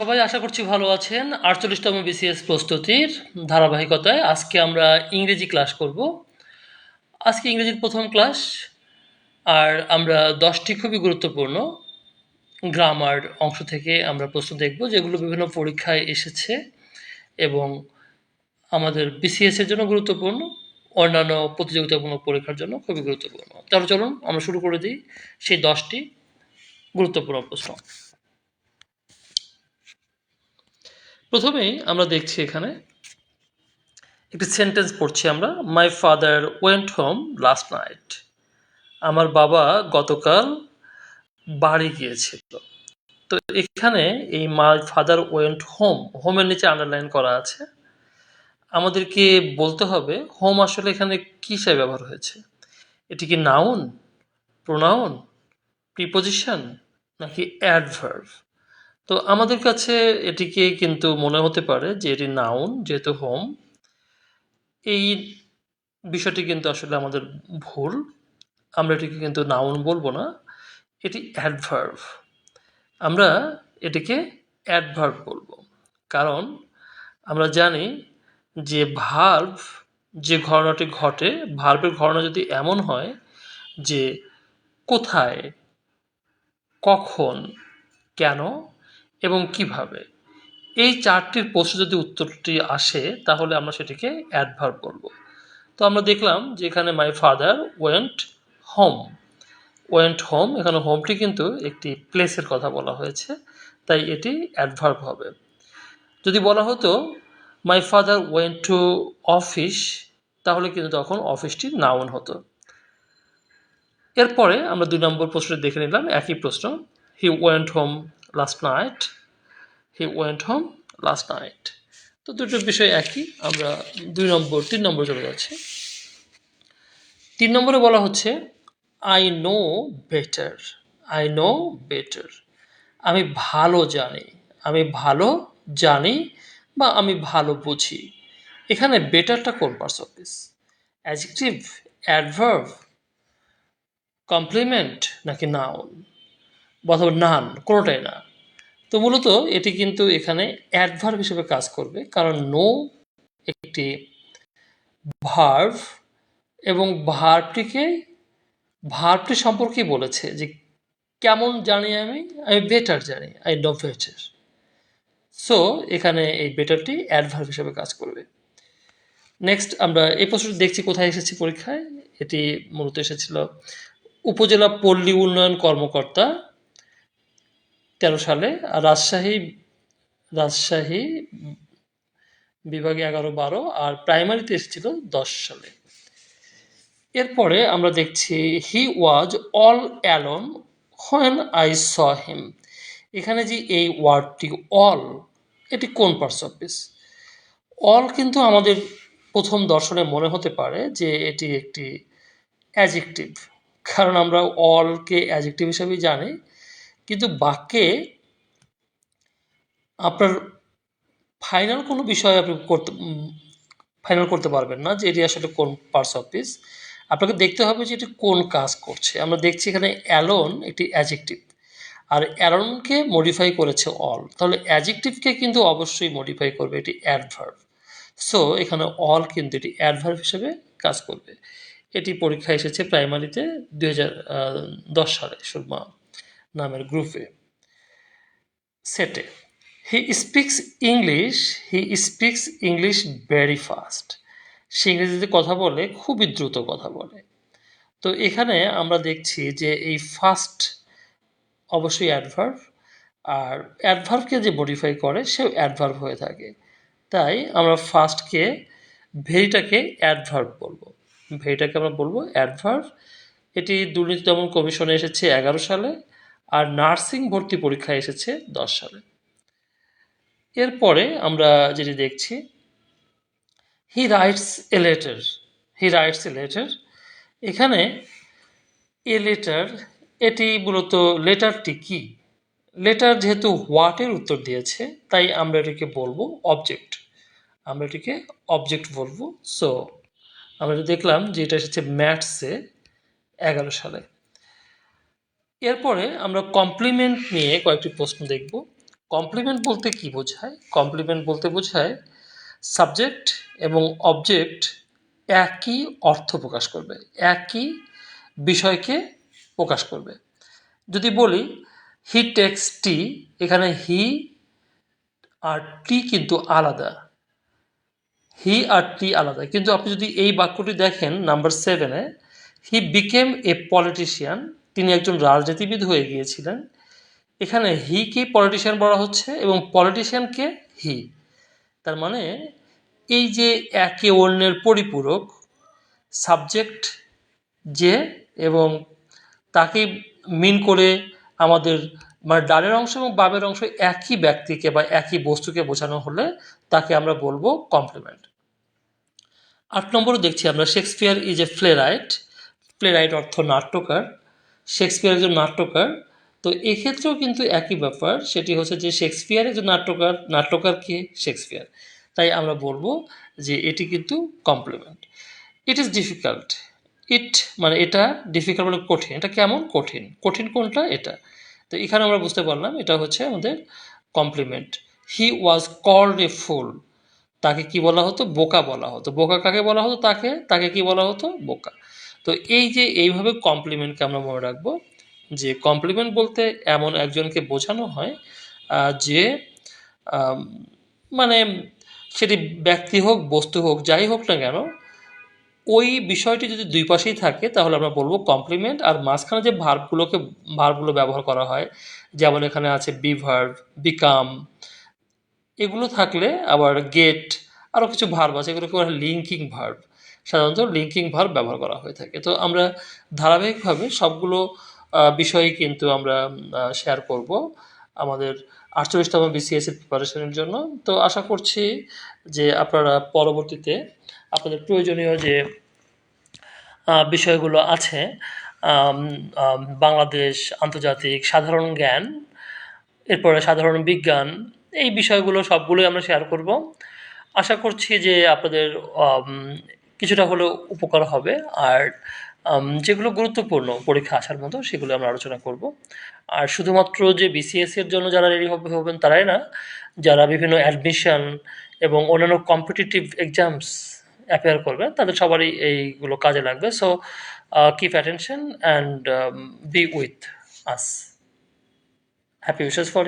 সবাই আশা করছি ভালো আছেন। আটচল্লিশতম বিসিএস প্রস্তুতির ধারাবাহিকতায় আজকে আমরা ইংরেজি ক্লাস করব। আজকে ইংরেজির প্রথম ক্লাস, আর আমরা দশটি খুবই গুরুত্বপূর্ণ গ্রামার অংশ থেকে আমরা প্রশ্ন দেখব, যেগুলো বিভিন্ন পরীক্ষায় এসেছে এবং আমাদের বিসিএসের জন্য গুরুত্বপূর্ণ, অন্যান্য প্রতিযোগিতামূলক পরীক্ষার জন্য খুবই গুরুত্বপূর্ণ। তাহলে চলুন, আমরা শুরু করে দিই সেই দশটি গুরুত্বপূর্ণ প্রশ্ন। প্রথমেই আমরা দেখছি এখানে একটি সেন্টেন্স পড়ছি আমরা my father went home last night আমার বাবা গতকাল বাড়ি গিয়েছিল। তো এখানে এই মাই ফাদার ওয়েন্ট হোম হোমের নিচে আন্ডারলাইন করা আছে। আমাদেরকে বলতে হবে হোম আসলে এখানে কী ব্যবহার হয়েছে? এটি কি নাউন প্রোনাউন প্রিপোজিশন নাকি অ্যাডভার্ভ তো আমাদের কাছে এটিকে কিন্তু মনে হতে পারে যে এটি নাউন যেহেতু হোম এই বিষয়টি কিন্তু আসলে আমাদের ভুল। আমরা এটিকে কিন্তু নাউন বলব না, এটি অ্যাডভার্ভ আমরা এটিকে অ্যাডভার্ভ বলব, কারণ আমরা জানি যে ভার্ভ যে ঘটনাটি ঘটে ভার্ভের ঘটনা যদি এমন হয় যে কোথায়, কখন, কেন এবং কীভাবে? এই চারটির প্রশ্ন যদি উত্তরটি আসে, তাহলে আমরা সেটিকে অ্যাডভার্ব বলব তো আমরা দেখলাম যে এখানে my father went home went home এখানে হোমটি কিন্তু একটি প্লেসের কথা বলা হয়েছে, তাই এটি অ্যাডভার্ব হবে। যদি বলা হতো my father went to office তাহলে কিন্তু তখন অফিসটি নাউন হতো। এরপরে আমরা দুই নম্বর প্রশ্নটি দেখে নিলাম, একই প্রশ্ন। He went home last night he went home last night তো দুটো বিষয় একই, আমরা দুই নম্বর, তিন নম্বর চলে যাচ্ছি। তিন নম্বরে বলা হচ্ছে I know better I know better আমি ভালো জানি, আমি ভালো জানি বা আমি ভালো বুঝি। এখানে বেটারটা কোন parts of this adjective adverb complement নাকি নাউন অথবা নান কোনোটাই না। তো মূলত এটি কিন্তু এখানে অ্যাডভার্ব হিসেবে কাজ করবে, কারণ নো একটি ভার্ভ এবং ভার্ভটিকে ভার্ভটি সম্পর্কে বলেছে যে কেমন জানি আমি আমি বেটার জানি আই নো বেটার সো এখানে এই বেটারটি অ্যাডভার্ব হিসেবে কাজ করবে। নেক্সট আমরা এই প্রশ্নটি দেখছি কোথায় এসেছি পরীক্ষায়। এটি মূলত এসেছিল উপজেলা পল্লী উন্নয়ন কর্মকর্তা তেরো সালে আর রাজশাহী রাজশাহী বিভাগে এগারো বারো আর প্রাইমারিতে এসেছিল দশ সালে। এরপরে আমরা দেখছি he was all alone when I saw him. এখানে যে এই ওয়ার্ডটি অল, এটি কোন পার্টস অফ দিস অল কিন্তু আমাদের প্রথম দর্শনে মনে হতে পারে যে এটি একটি অ্যাজেক্টিভ, কারণ আমরা অলকে অ্যাজেক্টিভ হিসাবেই জানি। কিন্তু বাক্যে আপনার ফাইনাল কোনো বিষয় আপনি করতে ফাইনাল করতে পারবেন না যে এটি আসলে কোন পার্টস অফ দিস আপনাকে দেখতে হবে যে এটি কোন কাজ করছে। আমরা দেখছি এখানে অ্যালোন একটি অ্যাজেক্টিভ আর অ্যারনকে মডিফাই করেছে অল তাহলে অ্যাজেক্টিভকে কিন্তু অবশ্যই মডিফাই করবে এটি অ্যাডভার্ভ সো এখানে অল কিন্তু এটি অ্যাডভার্ভ হিসেবে কাজ করবে। এটি পরীক্ষা এসেছে প্রাইমারিতে দুই হাজার দশ সালে, সুরমা। নামের গ্রুপে সেটে he speaks English he speaks English very fast সে ইংরেজিতে কথা বলে, খুবই দ্রুত কথা বলে। তো এখানে আমরা দেখছি যে এই ফাস্ট অবশ্যই অ্যাডভার্ভ আর অ্যাডভার্ভকে যে মডিফাই করে, সেও অ্যাডভার্ভ হয়ে থাকে। তাই আমরা ফার্স্টকে ভেরিটাকে অ্যাডভার্ভ বলব। ভেরিটাকে আমরা বলব অ্যাডভার্ভ এটি দুর্নীতি দমন কমিশনে এসেছে এগারো সালে। আর নার্সিং ভর্তি পরীক্ষায় এসেছে দশ সালে। এরপরে আমরা যেটি দেখছি, he writes a letter, he writes a letter. এখানে এ লেটার, এটি মূলত লেটারটি কি? লেটার যেহেতু হোয়াটের উত্তর দিয়েছে, তাই আমরা এটিকে বলব অবজেক্ট আমরা এটিকে অবজেক্ট বলব। সো আমরা দেখলাম যে এটা এসেছে ম্যাথসে এগারো সালে। এরপরে আমরা কমপ্লিমেন্ট নিয়ে কয়েকটি প্রশ্ন দেখব। কমপ্লিমেন্ট বলতে কি বোঝায়? কমপ্লিমেন্ট বলতে বোঝায় সাবজেক্ট এবং অবজেক্ট একই অর্থ প্রকাশ করবে, একই বিষয়কে প্রকাশ করবে। যদি বলি হি টেক্স টি এখানে হি আর টি কিন্তু আলাদা। হি আর টি আলাদা। কিন্তু আপনি যদি এই বাক্যটি দেখেন নাম্বার সেভেনে হি বিকেম এ পলিটিশিয়ান তিনি একজন রাজনীতিবিদ হয়ে গিয়েছিলেন। এখানে হি কে পলিটিশিয়ান বলা হচ্ছে এবং পলিটিশিয়ানকে হি তার মানে এই যে একে অন্যের পরিপূরক সাবজেক্ট যে এবং তাকে মিন করে আমাদের মানে ডালের অংশ এবং বামের অংশ একই ব্যক্তিকে বা একই বস্তুকে বোঝানো হলে তাকে আমরা বলব কমপ্লিমেন্ট আট নম্বরে দেখছি আমরা Shakespeare is a playwright playwright অর্থ নাট্যকার। শেক্সপিয়ার একজন নাট্যকার, তো এক্ষেত্রেও কিন্তু একই ব্যাপার। সেটি হচ্ছে যে শেক্সপিয়ার একজন নাট্যকার নাট্যকার কে? শেক্সপিয়ার। তাই আমরা বলব যে এটি কিন্তু complement. It is difficult it মানে এটা ডিফিকাল্ট মানে কঠিন। এটা কেমন? কঠিন। কঠিন কোনটা? এটা। তো এখানে আমরা বুঝতে পারলাম এটা হচ্ছে আমাদের complement. He was called a ফুল তাকে কি বলা হতো? বোকা বলা হতো। বোকা কাকে বলা হতো? তাকে। তাকে কি বলা হতো? বোকা। তো এই যে এইভাবে কমপ্লিমেন্টকে আমরা মনে রাখব, যে কমপ্লিমেন্ট বলতে এমন একজনকে বোঝানো হয় যে মানে সেটি ব্যক্তি হোক, বস্তু হোক, যাই হোক না কেন, ওই বিষয়টি যদি দুই পাশেই থাকে, তাহলে আমরা বলব কমপ্লিমেন্ট আর মাঝখানে যে ভার্বগুলোকে ভার্বগুলো ব্যবহার করা হয়, যেমন এখানে আছে বি ভার্ব বিকাম এগুলো থাকলে আবার গেট আরও কিছু ভার্ব আছে, এগুলোকে বলা লিঙ্কিং ভার্ব সাধারণত লিঙ্কিং ভার ব্যবহার করা হয়ে থাকে। তো আমরা ধারাবাহিকভাবে সবগুলো আহ, বিষয়ই কিন্তু আমরা শেয়ার করব আমাদের আটচল্লিশতম বিসিএসসি প্রিপারেশনের জন্য। তো আশা করছি যে আপনারা পরবর্তীতে আপনাদের প্রয়োজনীয় যে বিষয়গুলো আছে বাংলাদেশ আন্তর্জাতিক সাধারণ জ্ঞান এরপরে সাধারণ বিজ্ঞান এই বিষয়গুলো সবগুলোই আমরা শেয়ার করব। আশা করছি যে আপনাদের কিছুটা হলেও উপকার হবে। আর যেগুলো গুরুত্বপূর্ণ পরীক্ষা আসার মতো সেগুলো আমরা আলোচনা করব। আর শুধুমাত্র যে বিসিএস এর জন্য যারা রেডি হবে, হবেন তারাই না, যারা বিভিন্ন অ্যাডমিশন এবং অন্যান্য কম্পিটিটিভ এক্সামস অ্যাপেয়ার করবেন, তাদের সবারই এইগুলো কাজে লাগবে। So keep attention and be with us happy wishes for